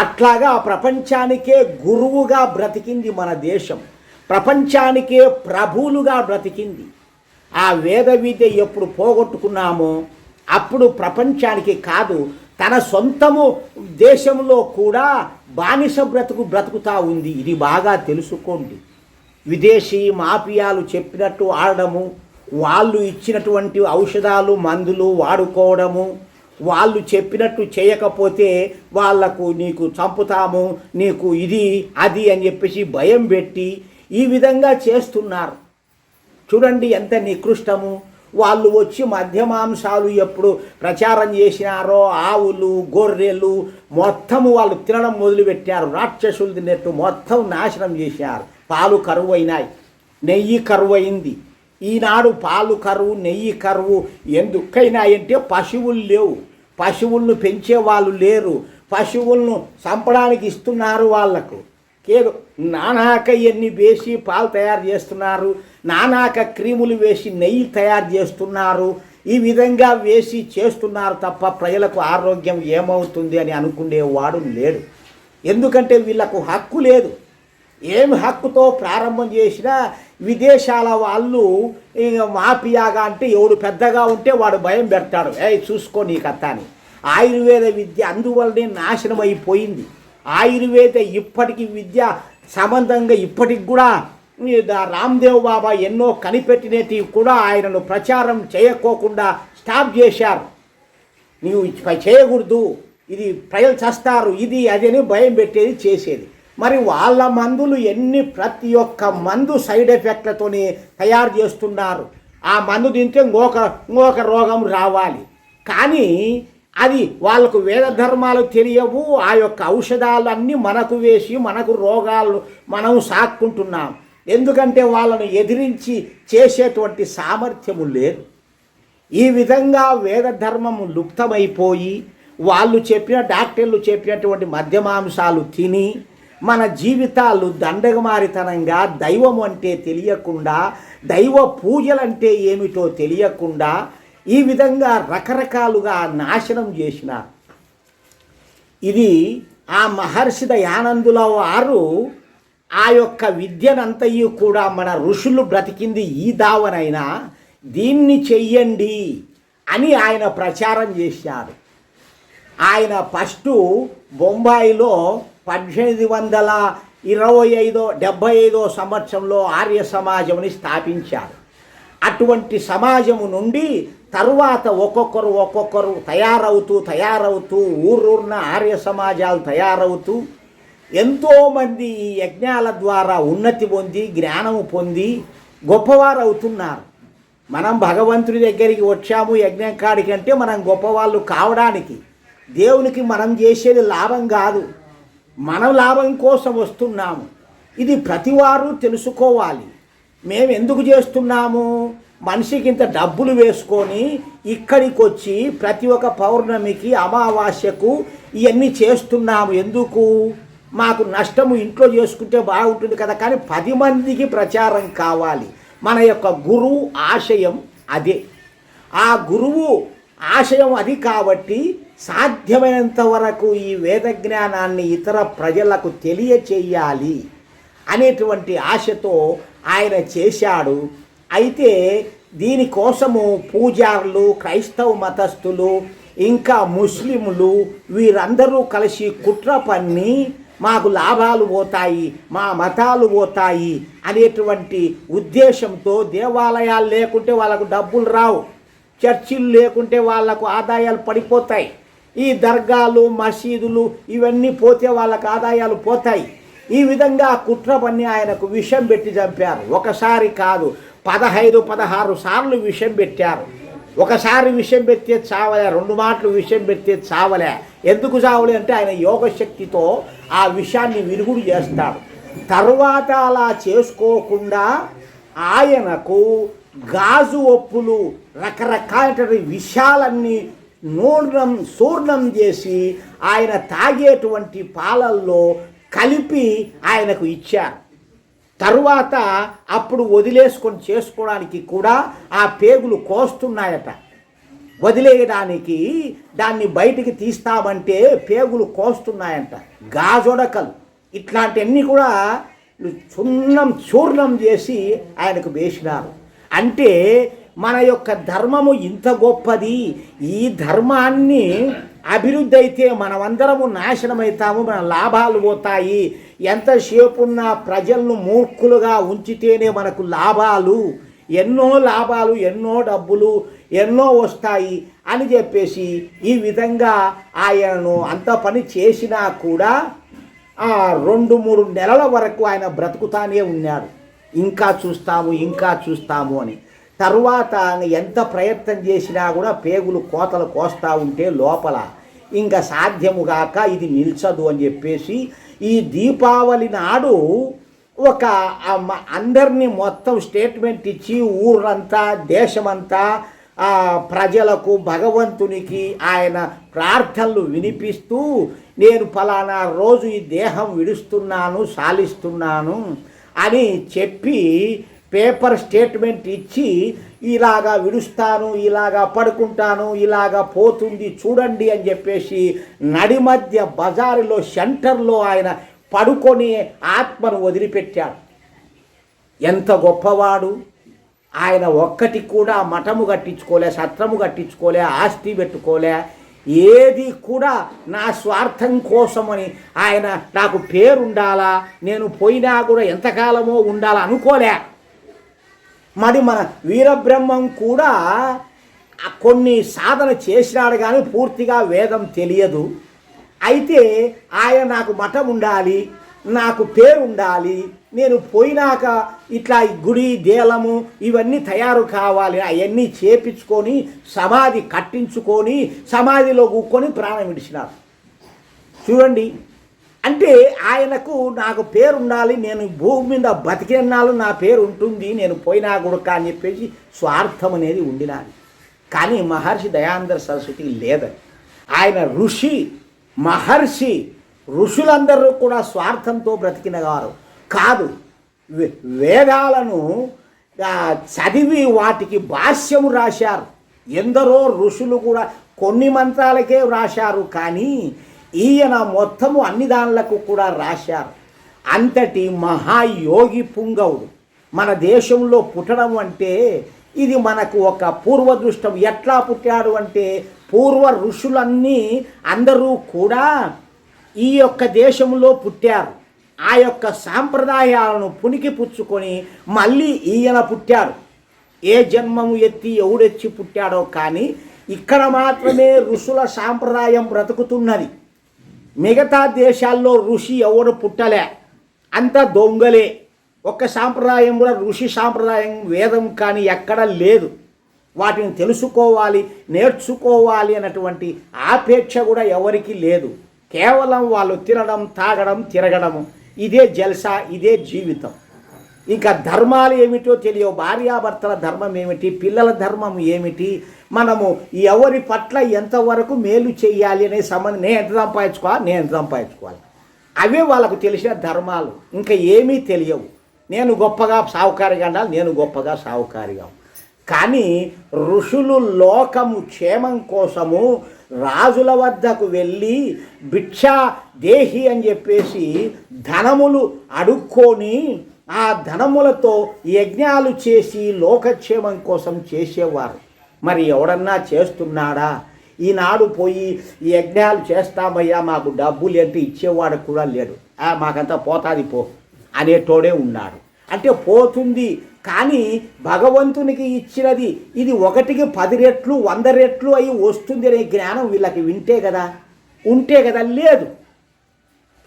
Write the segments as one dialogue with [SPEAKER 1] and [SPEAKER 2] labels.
[SPEAKER 1] అట్లాగా ప్రపంచానికే గురువుగా బ్రతికింది మన దేశం. ప్రపంచానికే ప్రభువులుగా బ్రతికింది. ఆ వేద విద్య ఎప్పుడు పోగొట్టుకున్నామో అప్పుడు ప్రపంచానికి కాదు తన సొంతము దేశంలో కూడా బానిస బ్రతుకు బ్రతుకుతా ఉంది. ఇది బాగా తెలుసుకోండి. విదేశీ మాఫియాలు చెప్పినట్టు ఆడడము వాళ్ళు ఇచ్చినటువంటి ఔషధాలు మందులు వాడుకోవడము వాళ్ళు చెప్పినట్టు చేయకపోతే వాళ్ళకు నీకు చంపుతాము నీకు ఇది అది అని చెప్పేసి భయం పెట్టి ఈ విధంగా చేస్తున్నారు. చూడండి ఎంత నికృష్టము. వాళ్ళు వచ్చి మధ్యమాంసాలు ఎప్పుడు ప్రచారం చేసినారో ఆవులు గొర్రెలు మొత్తము వాళ్ళు తినడం మొదలుపెట్టారు. రాక్షసులు తిన్నట్టు మొత్తం నాశనం చేశారు. పాలు కరువు అయినాయి నెయ్యి కరువు అయింది ఈనాడు పాలు కరువు నెయ్యి కరువు ఎందుకైనాయంటే పశువులు లేవు. పశువులను పెంచే వాళ్ళు లేరు. పశువులను చంపడానికి ఇస్తున్నారు వాళ్ళకు కేదు నానాక ఎన్ని వేసి పాలు తయారు చేస్తున్నారు? నానాక క్రీములు వేసి నెయ్యి తయారు చేస్తున్నారు. ఈ విధంగా వేసి చేస్తున్నారు తప్ప ప్రజలకు ఆరోగ్యం ఏమవుతుంది అని అనుకునేవాడు లేడు. ఎందుకంటే వీళ్ళకు హక్కు లేదు. ఏమి హక్కుతో ప్రారంభం చేసినా విదేశాల వాళ్ళు ఇక మాఫియాగా అంటే ఎవడు పెద్దగా ఉంటే వాడు భయం పెడతాడు. ఏ చూసుకో నీ కథ అని ఆయుర్వేద విద్య అందువల్లనే నాశనం అయిపోయింది. ఆయుర్వేద ఇప్పటికీ విద్య సంబంధంగా ఇప్పటికి కూడా రామ్దేవ్ బాబా ఎన్నో కనిపెట్టినటివి కూడా ఆయనను ప్రచారం చేయకోకుండా స్టాప్ చేశారు. నీవు చేయకూడదు. ఇది ప్రజలు చేస్తారు. ఇది అదని అని భయం పెట్టేది చేసేది. మరి వాళ్ళ మందులు ఎన్ని ప్రతి ఒక్క మందు సైడ్ ఎఫెక్ట్లతోని తయారు చేస్తున్నారు. ఆ మందు తింటే ఇంకొక ఇంకొక రోగం రావాలి. కానీ అది వాళ్ళకు వేద ధర్మాలు తెలియవు ఆ యొక్క ఔషధాలు అన్నీ మనకు వేసి మనకు రోగాలు మనం సాక్కుంటున్నాం. ఎందుకంటే వాళ్ళను ఎదిరించి చేసేటువంటి సామర్థ్యము లేదు. ఈ విధంగా వేద ధర్మము లుప్తమైపోయి వాళ్ళు చెప్పిన డాక్టర్లు చెప్పినటువంటి మద్యమాంసాలు తిని మన జీవితాలు దండగమారితనంగా దైవం అంటే తెలియకుండా దైవ పూజలంటే ఏమిటో తెలియకుండా ఈ విధంగా రకరకాలుగా నాశనం చేసినారు. ఇది ఆ మహర్షి దయానందుల వారు ఆ యొక్క విద్యనంతయు కూడా మన ఋషులు బ్రతికింది ఈ దావనైనా దీన్ని చెయ్యండి అని ఆయన ప్రచారం చేశారు. ఆయన ఫస్ట్ బొంబాయిలో పద్దెనిమిది వందల ఇరవై ఐదో డెబ్భై ఐదో సంవత్సరంలో ఆర్య సమాజంని స్థాపించారు. అటువంటి సమాజము నుండి తరువాత ఒక్కొక్కరు ఒక్కొక్కరు తయారవుతూ తయారవుతూ ఊరూరున ఆర్య సమాజాలు తయారవుతూ ఎంతోమంది ఈ యజ్ఞాల ద్వారా ఉన్నతి పొంది జ్ఞానము పొంది గొప్పవారు అవుతున్నారు మనం భగవంతుడి దగ్గరికి వచ్చాము యజ్ఞం కాడికంటే మనం గొప్పవాళ్ళు కావడానికి. దేవునికి మనం చేసేది లాభం కాదు. మన లాభం కోసం వస్తున్నాము. ఇది ప్రతివారు తెలుసుకోవాలి. మేము ఎందుకు చేస్తున్నాము? మనిషికి ఇంత డబ్బులు వేసుకొని ఇక్కడికి వచ్చి ప్రతి ఒక్క పౌర్ణమికి అమావాస్యకు ఇవన్నీ చేస్తున్నాము. ఎందుకు? మాకు నష్టము ఇంట్లో చేసుకుంటే బాగుంటుంది కదా. కానీ పది మందికి ప్రచారం కావాలి. మన యొక్క గురువు ఆశయం అదే. ఆ గురువు ఆశయం అది కాబట్టి సాధ్యమైనంత వరకు ఈ వేద జ్ఞానాన్ని ఇతర ప్రజలకు తెలియచేయాలి అనేటువంటి ఆశతో ఆయన చేశాడు. అయితే దీనికోసము పూజారులు క్రైస్తవ మతస్థులు ఇంకా ముస్లింలు వీరందరూ కలిసి కుట్ర పన్ని మాకు లాభాలు పోతాయి మా మతాలు పోతాయి అనేటువంటి ఉద్దేశంతో దేవాలయాలు లేకుంటే వాళ్ళకు డబ్బులు రావు. చర్చిలు లేకుంటే వాళ్ళకు ఆదాయాలు పడిపోతాయి. ఈ దర్గాలు మసీదులు ఇవన్నీ పోతే వాళ్ళకు ఆదాయాలు పోతాయి. ఈ విధంగా కుట్ర పన్ని ఆయనకు విషం పెట్టి చంపారు. ఒకసారి కాదు పదహైదు పదహారు సార్లు విషం పెట్టారు. ఒకసారి విషయం పెడితే చావలే రెండు మాటలు విషయం పెడితే చావలే. ఎందుకు చావలే అంటే ఆయన యోగశక్తితో ఆ విషయాన్ని విరుగుడు చేస్తాడు. తర్వాత అలా చేసుకోకుండా ఆయనకు గాజు ఒప్పులు రకరకాల విషయాలన్నీ నూర్ణం చూర్ణం చేసి ఆయన తాగేటువంటి పాలల్లో కలిపి ఆయనకు ఇచ్చారు. తరువాత అప్పుడు వదిలేసుకొని చేసుకోవడానికి కూడా ఆ పేగులు కోస్తున్నాయట. వదిలేయడానికి దాన్ని బయటికి తీస్తామంటే పేగులు కోస్తున్నాయంట. గాజొడకలు. ఇట్లాంటివన్నీ కూడా చున్నం చూర్ణం చేసి ఆయనకు వేసినారు. అంటే మన యొక్క ధర్మము ఇంత గొప్పది ఈ ధర్మాన్ని అభివృద్ధి అయితే మనమందరము నాశనమవుతాము మన లాభాలు పోతాయి. ఎంతసేపు ఉన్న ప్రజలను మూర్ఖులుగా ఉంచితేనే మనకు లాభాలు ఎన్నో లాభాలు ఎన్నో డబ్బులు ఎన్నో వస్తాయి అని చెప్పేసి ఈ విధంగా ఆయనను అంత పని చేసినా కూడా ఆ రెండు మూడు నెలల వరకు ఆయన బ్రతుకుతానే ఉన్నాడు. ఇంకా చూస్తాము ఇంకా చూస్తాము అని. తర్వాత ఎంత ప్రయత్నం చేసినా కూడా పేగులు కోతలు కోస్తూ ఉంటే లోపల ఇంకా సాధ్యముగాక ఇది నిల్చదు అని చెప్పేసి ఈ దీపావళి నాడు ఒక అందరినీ మొత్తం స్టేట్మెంట్ ఇచ్చి ఊరంతా దేశమంతా ప్రజలకు భగవంతునికి ఆయన ప్రార్థనలు వినిపిస్తూ నేను ఫలానా రోజు ఈ దేహం విడుస్తున్నాను సాలిస్తున్నాను అని చెప్పి పేపర్ స్టేట్మెంట్ ఇచ్చి ఇలాగా విడుస్తాను ఇలాగా పడుకుంటాను ఇలాగా పోతుంది చూడండి అని చెప్పేసి నడిమధ్య బజారులో సెంటర్లో ఆయన పడుకొని ఆత్మను వదిలిపెట్టాడు. ఎంత గొప్పవాడు! ఆయన ఒక్కటి కూడా మఠము కట్టించుకోలే సత్రము కట్టించుకోలే ఆస్తి పెట్టుకోలే ఏది కూడా నా స్వార్థం కోసమని ఆయన నాకు పేరుండాలా నేను పోయినా కూడా ఎంతకాలమో ఉండాలా అనుకోలే మరి మన వీరబ్రహ్మం కూడా కొన్ని సాధన చేసినాడు కానీ పూర్తిగా వేదం తెలియదు. అయితే ఆయన నాకు మఠం ఉండాలి నాకు పేరు ఉండాలి నేను పోయినాక ఇట్లా గుడి దేలము ఇవన్నీ తయారు కావాలి అవన్నీ చేపించుకొని సమాధి కట్టించుకొని సమాధిలో కూక్కొని ప్రాణం విడిచినారు. చూడండి అంటే ఆయనకు నాకు పేరు ఉండాలి నేను భూమి మీద బతికినాలు నా పేరు ఉంటుంది నేను పోయినా గుడక అని చెప్పేసి స్వార్థం అనేది ఉండినాది. కానీ మహర్షి దయానంద సరస్వతి లేదని. ఆయన ఋషి మహర్షి ఋషులందరూ కూడా స్వార్థంతో బ్రతికిన వారు. కాదు వే- వేదాలను చదివి వాటికి భాష్యము రాశారు. ఎందరో ఋషులు కూడా కొన్ని మంత్రాలకే రాశారు కానీ ఈయన మొత్తము అన్ని దానిలకు కూడా రాశారు. అంతటి మహాయోగి పుంగవుడు. మన దేశంలో పుట్టడం అంటే ఇది మనకు ఒక పూర్వదృష్టం. ఎట్లా పుట్టాడు అంటే పూర్వ ఋషులన్నీ అందరూ కూడా ఈ యొక్క దేశంలో పుట్టారు. ఆ యొక్క సాంప్రదాయాలను పునికి పుచ్చుకొని మళ్ళీ ఈయన పుట్టారు. ఏ జన్మము ఎత్తి ఎవడెచ్చి పుట్టాడో కానీ ఇక్కడ మాత్రమే ఋషుల సాంప్రదాయం బ్రతుకుతున్నది. మిగతా దేశాల్లో ఋషి ఎవరు పుట్టలే? అంత దొంగలే. ఒక్క సాంప్రదాయం కూడా ఋషి సాంప్రదాయం వేదం కానీ ఎక్కడ లేదు. వాటిని తెలుసుకోవాలి నేర్చుకోవాలి అన్నటువంటి ఆపేక్ష కూడా ఎవరికి లేదు. కేవలం వాళ్ళు తినడం తాగడం తిరగడము. ఇదే జల్సా ఇదే జీవితం. ఇంకా ధర్మాలు ఏమిటో తెలియవు. భార్యాభర్తల ధర్మం ఏమిటి? పిల్లల ధర్మం ఏమిటి? మనము ఎవరి పట్ల ఎంతవరకు మేలు చేయాలి అనే సంబంధం నేను ఎంత సంపాదించుకోవాలి నేను ఎంత సంపాదించుకోవాలి. అవే వాళ్ళకు తెలిసిన ధర్మాలు. ఇంకా ఏమీ తెలియవు. నేను గొప్పగా సావుకారిగా ఉండాలి నేను గొప్పగా సావుకారిగా కానీ ఋషులు లోకము క్షేమం కోసము రాజుల వద్దకు వెళ్ళి భిక్షా దేహి అని చెప్పేసి ధనములు అడుక్కొని ఆ ధనములతో యజ్ఞాలు చేసి లోకక్షేమం కోసం చేసేవారు. మరి ఎవడన్నా చేస్తున్నాడా? ఈనాడు పోయి ఈ యజ్ఞాలు చేస్తామయ్యా మాకు డబ్బులు అంటే ఇచ్చేవాడు కూడా లేడు. "ఆ, మాకంతా పోతాది పో అనేటోడే ఉన్నాడు. అంటే పోతుంది కానీ భగవంతునికి ఇచ్చినది ఇది ఒకటికి పది రెట్లు వంద రెట్లు అయి వస్తుంది అనే జ్ఞానం వీళ్ళకి వింటే కదా? ఉంటే కదా? లేదు.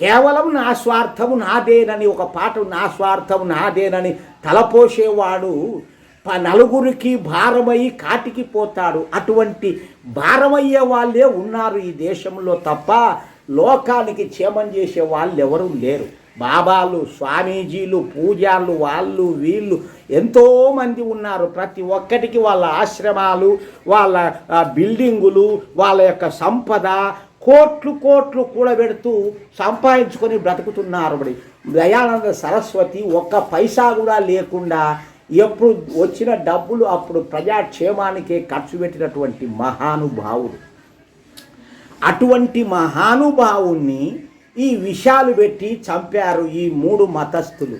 [SPEAKER 1] కేవలం నా స్వార్థము నాదేనని ఒక పాట నా స్వార్థము నాదేనని తలపోసేవాడు. ప- నలుగురికి భారమై కాటికి పోతాడు. అటువంటి భారమయ్యే వాళ్ళే ఉన్నారు ఈ దేశంలో తప్ప లోకానికి క్షేమం చేసే వాళ్ళు ఎవరూ లేరు. బాబాలు స్వామీజీలు పూజార్లు వాళ్ళు వీళ్ళు ఎంతోమంది ఉన్నారు. ప్రతి ఒక్కటికి వాళ్ళ ఆశ్రమాలు వాళ్ళ బిల్డింగులు వాళ్ళ యొక్క సంపద కోట్లు కోట్లు కూడబెడుతూ సంపాదించుకొని బ్రతుకుతున్నారు మరి. దయానంద సరస్వతి ఒక్క పైసా కూడా లేకుండా ఎప్పుడు వచ్చిన డబ్బులు అప్పుడు ప్రజాక్షేమానికే ఖర్చు పెట్టినటువంటి మహానుభావుడు. అటువంటి మహానుభావుణ్ణి ఈ విషాలు పెట్టి చంపారు ఈ మూడు మతస్థులు.